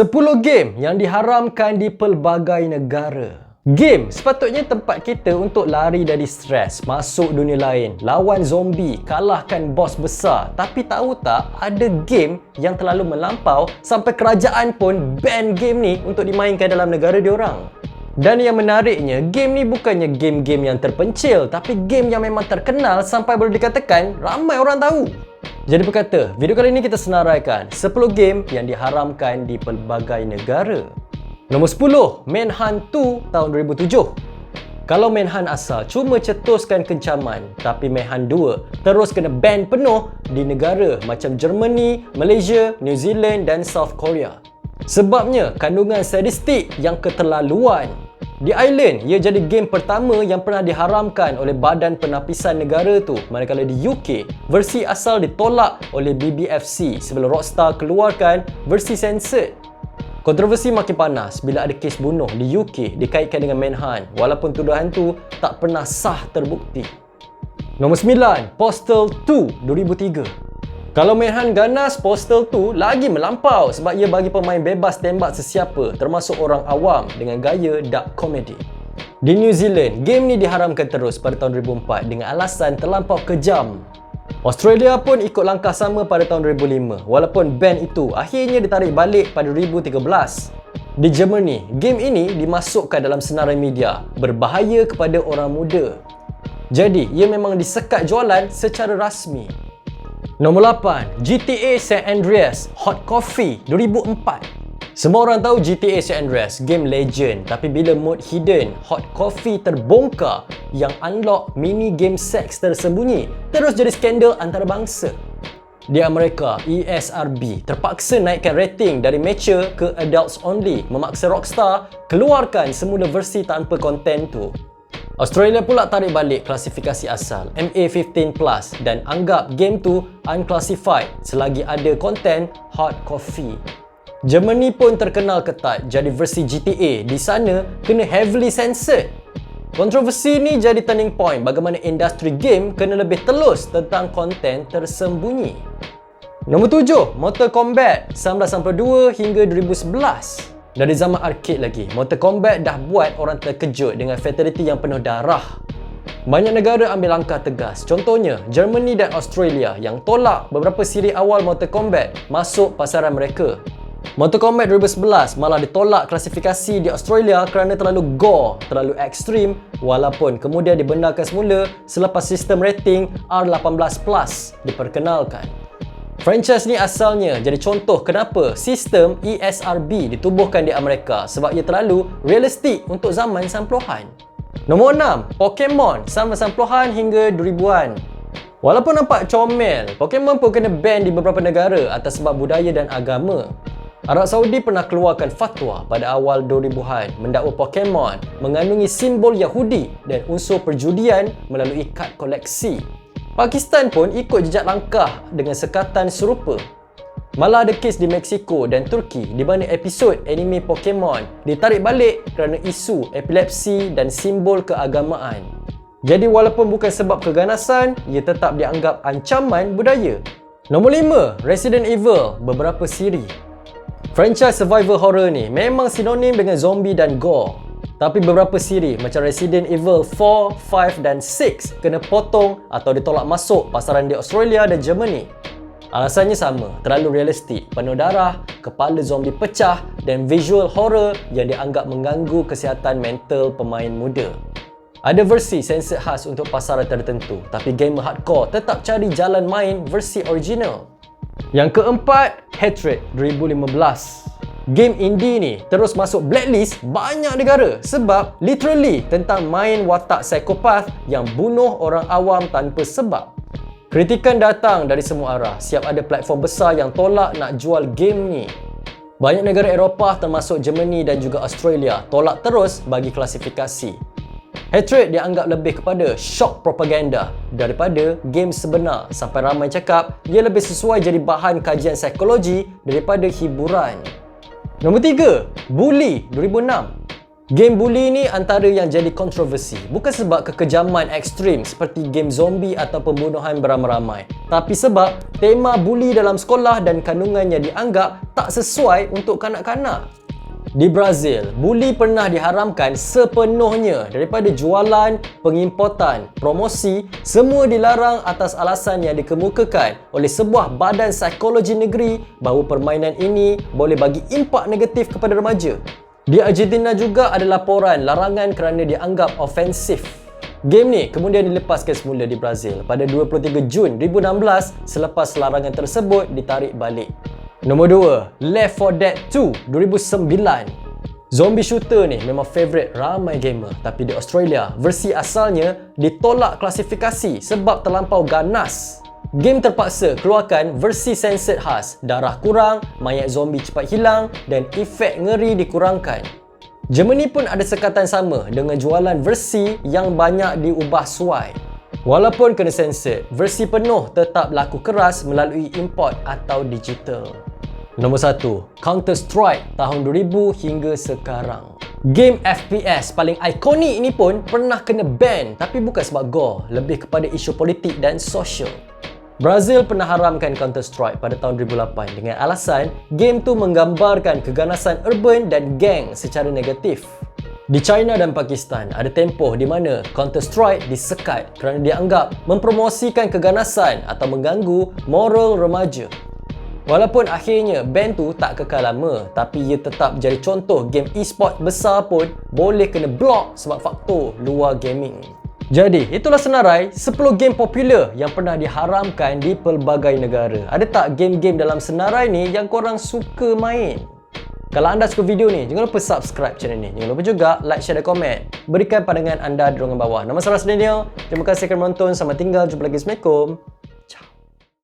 10 game yang diharamkan di pelbagai negara. Game sepatutnya tempat kita untuk lari dari stres, masuk dunia lain, lawan zombie, kalahkan bos besar. Tapi tahu tak, ada game yang terlalu melampau sampai kerajaan pun ban game ni untuk dimainkan dalam negara diorang. Dan yang menariknya, game ni bukannya game-game yang terpencil, tapi game yang memang terkenal sampai boleh dikatakan ramai orang tahu. Jadi berkata, video kali ini kita senaraikan 10 game yang diharamkan di pelbagai negara. Nombor 10, Manhunt 2 tahun 2007. Kalau Manhunt asal cuma cetuskan kencaman, tapi Manhunt 2 terus kena ban penuh di negara macam Germany, Malaysia, New Zealand dan South Korea. Sebabnya kandungan sadistik yang keterlaluan. Di Island, ia jadi game pertama yang pernah diharamkan oleh Badan Penapisan Negara tu manakala di UK, versi asal ditolak oleh BBFC sebelum Rockstar keluarkan versi censored. Kontroversi makin panas bila ada kes bunuh di UK dikaitkan dengan Manhunt walaupun tuduhan tu tak pernah sah terbukti. Nombor 9, Postal 2 2003. Kalau Manhunt ganas, Postal 2 lagi melampau sebab ia bagi pemain bebas tembak sesiapa termasuk orang awam dengan gaya dark comedy. Di New Zealand, game ni diharamkan terus pada tahun 2004 dengan alasan terlampau kejam Australia pun ikut langkah sama pada tahun 2005 walaupun ban itu akhirnya ditarik balik pada 2013. Di Germany, game ini dimasukkan dalam senarai media berbahaya kepada orang muda. Jadi, ia memang disekat jualan secara rasmi. Nombor 8, GTA San Andreas Hot Coffee 2004. Semua orang tahu GTA San Andreas, game legend tapi bila mode hidden, hot coffee terbongkar yang unlock mini game seks tersembunyi terus jadi skandal antarabangsa. Di Amerika, ESRB terpaksa naikkan rating dari mature ke adults only memaksa Rockstar keluarkan semula versi tanpa konten tu. Australia pula tarik balik klasifikasi asal MA15 Plus dan anggap game tu unclassified selagi ada konten hot coffee. Germany pun terkenal ketat jadi versi GTA di sana kena heavily censored. Kontroversi ni jadi turning point bagaimana industri game kena lebih telus tentang konten tersembunyi. Nombor 7, Mortal Kombat 1992 hingga 2011. Dari zaman arcade lagi, Mortal Kombat dah buat orang terkejut dengan fatality yang penuh darah. Banyak negara ambil langkah tegas. Contohnya, Germany dan Australia yang tolak beberapa siri awal Mortal Kombat masuk pasaran mereka. Mortal Kombat 2011 malah ditolak klasifikasi di Australia kerana terlalu gore, terlalu ekstrim walaupun kemudian dibenarkan semula selepas sistem rating R18+ diperkenalkan. Franchise ni asalnya jadi contoh kenapa sistem ESRB ditubuhkan di Amerika sebab ia terlalu realistik untuk zaman 90-an. Nombor 6, Pokemon 90-an hingga 2000-an. Walaupun nampak comel, Pokemon pun kena ban di beberapa negara atas sebab budaya dan agama. Arab Saudi pernah keluarkan fatwa pada awal 2000-an mendakwa Pokemon mengandungi simbol Yahudi dan unsur perjudian melalui kad koleksi. Pakistan pun ikut jejak langkah dengan sekatan serupa. Malah ada kes di Mexico dan Turki di mana episod anime Pokemon ditarik balik kerana isu epilepsi dan simbol keagamaan. Jadi walaupun bukan sebab keganasan, ia tetap dianggap ancaman budaya. Nombor 5, Resident Evil beberapa siri. Franchise survival horror ni memang sinonim dengan zombie dan gore. Tapi beberapa siri macam Resident Evil 4, 5 dan 6 kena potong atau ditolak masuk pasaran di Australia dan Germany. Alasannya sama, terlalu realistik, penuh darah, kepala zombie pecah dan visual horror yang dianggap mengganggu kesihatan mental pemain muda. Ada versi sensor khas untuk pasaran tertentu, tapi gamer hardcore tetap cari jalan main versi original. Yang keempat, Hatred 2015. Game indie ni terus masuk blacklist banyak negara sebab literally tentang main watak psikopat yang bunuh orang awam tanpa sebab. Kritikan datang dari semua arah. Siap ada platform besar yang tolak nak jual game ni. Banyak negara Eropah termasuk Germany dan juga Australia tolak terus bagi klasifikasi. Hatred dianggap lebih kepada shock propaganda daripada game sebenar sampai ramai cakap ia lebih sesuai jadi bahan kajian psikologi daripada hiburan. Nombor 3, Bully 2006. Game bully ni antara yang jadi kontroversi bukan sebab kekejaman ekstrim seperti game zombie atau pembunuhan beramai-ramai tapi sebab tema bully dalam sekolah dan kandungannya dianggap tak sesuai untuk kanak-kanak. Di Brazil, bully pernah diharamkan sepenuhnya daripada jualan, pengimportan, promosi, semua dilarang atas alasan yang dikemukakan oleh sebuah badan psikologi negeri bahawa permainan ini boleh bagi impak negatif kepada remaja. Di Argentina juga ada laporan larangan kerana dianggap ofensif. Game ni kemudian dilepaskan semula di Brazil pada 23 Jun 2016 selepas larangan tersebut ditarik balik. Nombor 2, Left 4 Dead 2 2009. Zombie shooter ni memang favourite ramai gamer tapi di Australia versi asalnya ditolak klasifikasi sebab terlampau ganas. Game terpaksa keluarkan versi censored khas, darah kurang, mayat zombie cepat hilang dan efek ngeri dikurangkan. Germany pun ada sekatan sama dengan jualan versi yang banyak diubah suai. Walaupun kena censored, versi penuh tetap laku keras melalui import atau digital. Nombor 1, Counter-Strike tahun 2000 hingga sekarang. Game FPS paling ikonik ini pun pernah kena ban tapi bukan sebab gore, lebih kepada isu politik dan sosial. Brazil pernah haramkan Counter-Strike pada tahun 2008 dengan alasan game tu menggambarkan keganasan urban dan geng secara negatif. Di China dan Pakistan ada tempoh di mana Counter-Strike disekat kerana dianggap mempromosikan keganasan atau mengganggu moral remaja. Walaupun akhirnya band tu tak kekal lama tapi ia tetap jadi contoh game e-sport besar pun boleh kena block sebab faktor luar gaming. Jadi, itulah senarai 10 game popular yang pernah diharamkan di pelbagai negara. Ada tak game-game dalam senarai ni yang korang suka main? Kalau anda suka video ni, jangan lupa subscribe channel ni. Jangan lupa juga like, share dan komen. Berikan pandangan anda di ruangan bawah. Nama saya Rasdaniel. Terima kasih kerana menonton. Selamat tinggal. Jumpa lagi. Assalamualaikum.